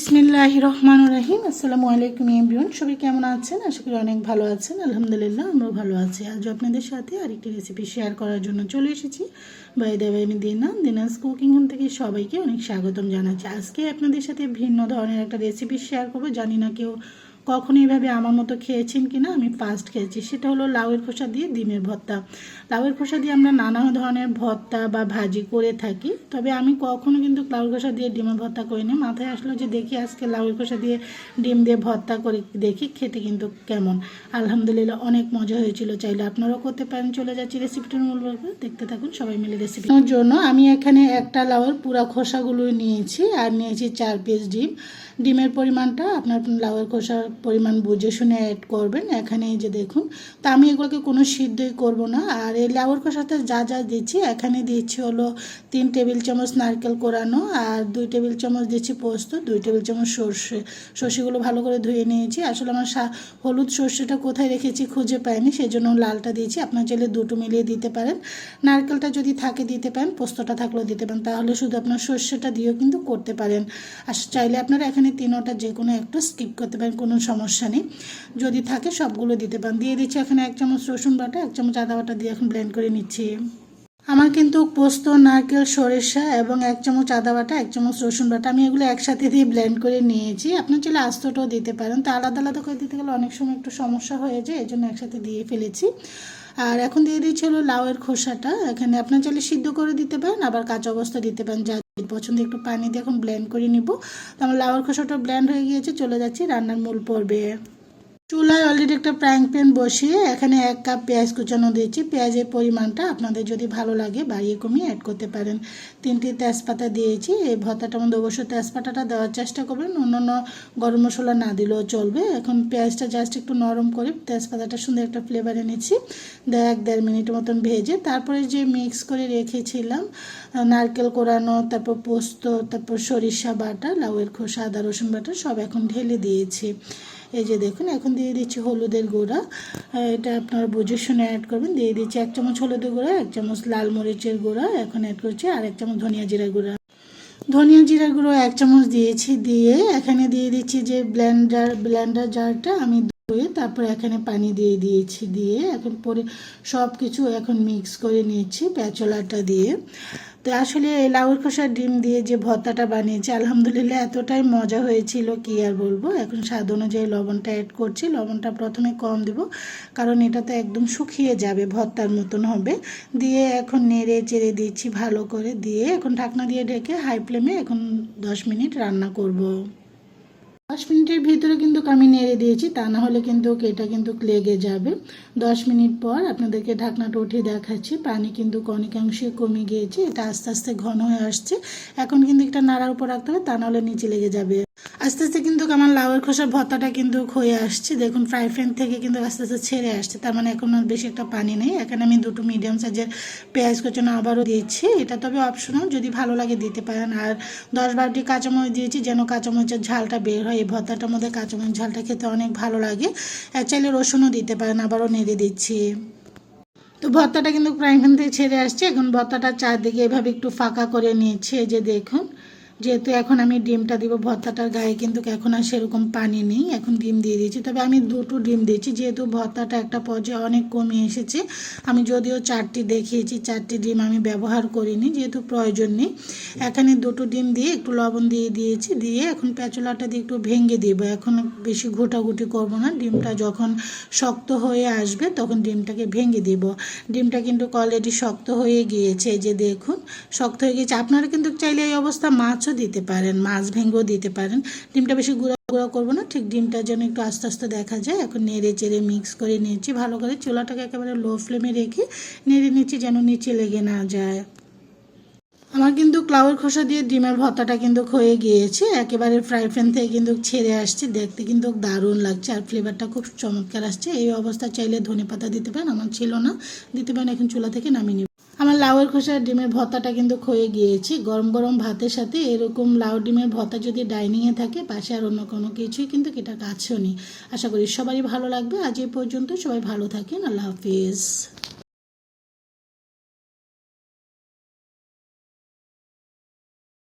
বিসমিল্লাহ রহমান রাহিম। আসসালামু আলাইকুম এমবিউন সবাই কেমন আছেন? আশা করি অনেক ভালো আছেন। আলহামদুলিল্লাহ, আমরাও ভালো আছি। আজ আপনাদের সাথে আরেকটি রেসিপি শেয়ার করার জন্য চলে এসেছি। বাই দেবাই আমি দিনা, দিনাস কুকিং হোম থেকে সবাইকে অনেক স্বাগতম জানাচ্ছি। আজকে আপনাদের সাথে ভিন্ন ধরনের একটা রেসিপি শেয়ার করব। জানি না কেউ কখনো এইভাবে আমার মতো খেয়েছেন কি না আমি ফার্স্ট খেয়েছি। সেটা হলো লাউয়ের খোসা দিয়ে ডিমের ভর্তা। লাউয়ের খোসা দিয়ে আমরা নানা ধরনের ভর্তা বা ভাজি করে থাকি, তবে আমি কখনো কিন্তু লাউয়ের খোসা দিয়ে ডিমের ভর্তা করিনি। মাথায় আসলো যে দেখি আজকে লাউয়ের খোসা দিয়ে ডিম দিয়ে ভর্তা করে, দেখি খেতে কিন্তু কেমন। আলহামদুলিল্লাহ অনেক মজা হয়েছিল। চাইলে আপনারাও করতে পারেন। চলে যাচ্ছি রেসিপিটার মূল দেখতে থাকুন, সবাই মিলে রেসিপি জন্য। আমি এখানে একটা লাউয়ের পুরা খোসাগুলো নিয়েছি, আর নিয়েছি চার পিস ডিম। ডিমের পরিমাণটা আপনার লাউয়ের খোসার পরিমাণ বুঝে শুনে অ্যাড করবেন এখানে এই যে দেখুন। তা আমি এগুলোকে কোনো সিদ্ধই করব না। আর এই লাউয়ের খোসাতে যা যা দিচ্ছি, এখানে দিচ্ছি হলো তিন টেবিল চামচ নারকেল কোরানো আর দুই টেবিল চামচ দিচ্ছি পোস্ত, দুই টেবিল চামচ সর্ষে। সর্ষেগুলো ভালো করে ধুয়ে নিয়েছি। আসলে আমার হলুদ সর্ষেটা কোথায় রেখেছি খুঁজে পাইনি সেই জন্য লালটা দিয়েছি। আপনার চাইলে দুটো মিলিয়ে দিতে পারেন। নারকেলটা যদি থাকে দিতে পারেন, পোস্তটা থাকলেও দিতে পারেন। তাহলে শুধু আপনার সর্ষেটা দিয়েও কিন্তু করতে পারেন। আর চাইলে আপনারা এখানে তিনোটা যে কোনো একটা স্কিপ করতে পারেন, কোনো সমস্যা নেই। যদি থাকে সবগুলো দিতে পারেন। দিয়ে দিচ্ছি এখানে এক চামচ রসুন বাটা, এক চামচ আদা বাটা দিয়ে এখন ব্লেন্ড করে নিচ্ছি। আমার কিন্তু পোস্ত, নারকেল, সরিষা এবং এক চামচ আদা বাটা, এক চামচ রসুন বাটা আমি এগুলো একসাথে দিয়ে ব্লেন্ড করে নিয়েছি। আপনার চলে আস্তটাও দিতে পারেন। তো আলাদা আলাদা করে দিতে গেলে অনেক সময় একটু সমস্যা হয়ে যায় এই জন্য একসাথে দিয়ে ফেলেছি। আর এখন দিয়ে দিচ্ছি হলো লাউয়ের খোসাটা। এখানে আপনার চাইলে সিদ্ধ করে দিতে পারেন, আবার কাঁচা অবস্থা দিতে পারেন, যা পছন্দ। একটু পানি দিয়ে এখন ব্লেন্ড করে নিব। তো আমার লাউয়ের খোসাটা ব্ল্যান্ড হয়ে গিয়েছে, চলে যাচ্ছি রান্নার মূল পর্বে। চুলায় অলরেডি একটা ফ্রাইং প্যান বসিয়ে এখানে এক কাপ পেঁয়াজ কুচানো দিয়েছি। পেঁয়াজের পরিমাণটা আপনাদের যদি ভালো লাগে বাড়িয়ে কমিয়ে অ্যাড করতে পারেন। তিনটি তেজপাতা দিয়েছি। এই ভর্তাটার মধ্যে অবশ্যই তেজপাতাটা দেওয়ার চেষ্টা করবেন। অন্যান্য গরম মশলা না দিলেও চলবে। এখন পেঁয়াজটা জাস্ট একটু নরম করে তেজপাতাটা সুন্দর একটা ফ্লেভার এনেছি এক দেড় মিনিট মতন ভেজে তারপরে যে মিক্স করে রেখেছিলাম নারকেল কোরানো, তারপর পোস্ত, তারপর সরিষা বাটা, লাউয়ের খোসা, আদা রসুন বাটা সব এখন ঢেলে দিয়েছি। এই যে দেখুন, এখন দিয়ে দিচ্ছি হলুদের গুঁড়া। এটা আপনারা বুঝে শুনে অ্যাড করবেন। দিয়ে দিচ্ছি এক চামচ হলুদের গুঁড়া, এক চামচ লাল মরিচের গুঁড়া। এখন অ্যাড করছি আর এক চামচ ধনিয়া জিরা গুঁড়া। ধনিয়া জিরা গুঁড়ো এক চামচ দিয়েছি, দিয়ে এখানে দিয়ে দিচ্ছি যে ব্লেন্ডার ব্লেন্ডার জারটা আমি ধুয়ে তারপর এখানে পানি দিয়ে দিয়েছি। দিয়ে এখন পরে সব কিছু এখন মিক্স করে নিয়েছি প্যাচলাটা দিয়ে। তো আসলে লাউর খোসার ডিম দিয়ে যে ভর্তাটা বানিয়েছি, আলহামদুলিল্লাহ এতটাই মজা হয়েছিল, কি আর বলব এখন স্বাদ অনুযায়ী লবণটা অ্যাড করছি, লবণটা প্রথমে কম দেব, কারণ এটা তো একদম শুকিয়ে যাবে, ভর্তার মতন হবে দিয়ে এখন নেড়ে চেড়ে দিচ্ছি ভালো করে, দিয়ে এখন ঢাকনা দিয়ে ঢেকে হাই ফ্লেমে এখন দশ মিনিট রান্না করব। দশ মিনিটের ভিতরে কিন্তু আমি নেড়ে দিয়েছি, তা না হলে কিন্তু এটা কিন্তু লেগে যাবে। দশ মিনিট পর আপনাদেরকে ঢাকনাটা উঠে দেখাচ্ছি, পানি কিন্তু অনেকাংশে কমে গিয়েছে, এটা আস্তে আস্তে ঘন হয়ে আসছে। এখন কিন্তু একটা নাড়ার উপর রাখতে হবে, তা নাহলে নিচে লেগে যাবে। আস্তে আস্তে কিন্তু আমার লাউয়ের খোসার ভর্তাটা কিন্তু হয়ে আসছে। দেখুন ফ্রাই প্যান থেকে কিন্তু আস্তে আস্তে ছেড়ে আসছে। তার মানে এখন আর বেশি একটা পানি নেই। এখানে আমি দুটো মিডিয়াম সাইজের পেঁয়াজ কুচানো আবারও দিয়েছি। এটা তবে অপশনাল যদি ভালো লাগে দিতে পারেন। আর দশ বারোটি কাঁচামরিচ দিয়েছি যেন কাঁচামরিচের ঝালটা বের হয়। এই ভর্তাটার মধ্যে কাঁচামরিচ ঝালটা খেতে অনেক ভালো লাগে। চাইলে রসুনও দিতে পারেন, আবারও নেড়ে দিচ্ছি। তো ভর্তাটা কিন্তু ফ্রাই প্যান থেকে ছেড়ে আসছে। এখন ভর্তাটা চারদিকে এভাবে একটু ফাঁকা করে নিয়েছি। যে দেখুন যেহেতু এখন আমি ডিমটা দিব, ভর্তাটার গায়ে কিন্তু এখন আর সেরকম পানি নেই, এখন ডিম দিয়ে দিয়েছি। তবে আমি দুটো ডিম দিয়েছি, যেহেতু ভর্তাটা একটা পর্যায়ে অনেক কমে এসেছে, আমি যদিও চারটি দেখিয়েছি, চারটি ডিম আমি ব্যবহার করিনি, যেহেতু প্রয়োজন নেই। এখানে দুটো ডিম দিয়ে একটু লবণ দিয়ে দিয়েছি, দিয়ে এখন পেঁচলাটা দিয়ে একটু ভেঙে দিব। এখন বেশি ঘোটাঘুটি করব না, ডিমটা যখন শক্ত হয়ে আসবে তখন ডিমটাকে ভেঙে দিব। ডিমটা কিন্তু অলরেডি শক্ত হয়ে গিয়েছে যে দেখুন, শক্ত হয়ে গিয়েছে। আপনারা কিন্তু চাইলে এই অবস্থা মাছও দিতে পারেন, মাছ ভেঙেও দিতে পারেন। ডিমটা বেশি গুঁড়ো গুঁড়া করব না, ঠিক ডিমটা যেন একটু আস্তে আস্তে দেখা যায়। এখন নেড়ে চেড়ে মিক্স করে নিয়েছি, ভালো করে চুলাটাকে একেবারে লো ফ্লেমে রেখে নেড়ে নিচ্ছি যেন নিচে লেগে না যায়। আমার কিন্তু ক্লাউয়ের খোসা দিয়ে ডিমের ভর্তাটা কিন্তু হয়ে গিয়েছে। একেবারে ফ্রাই প্যান থেকে কিন্তু ছেড়ে আসছে। দেখতে কিন্তু দারুণ লাগছে আর ফ্লেভারটা খুব চমৎকার আসছে। এই অবস্থা চাইলে ধনে পাতা দিতে পারেন, আমার ছিল না। দিতে পারেন, এখন চুলা থেকে নামিয়ে নিব। আমার লাউয়ের খোসা ডিমের ভর্তাটা কিন্তু হয়ে গিয়েছে। গরম গরম ভাতের সাথে এরকম লাউ ডিমের ভর্তা যদি ডাইনিংয়ে থাকে, পাশে আর অন্য কোনো কিছুই কিন্তু এটা কাছেও নেই। আশা করি সবারই ভালো লাগবে। আজ এই পর্যন্ত সবাই ভালো থাকেন। আল্লাহ হাফিজ।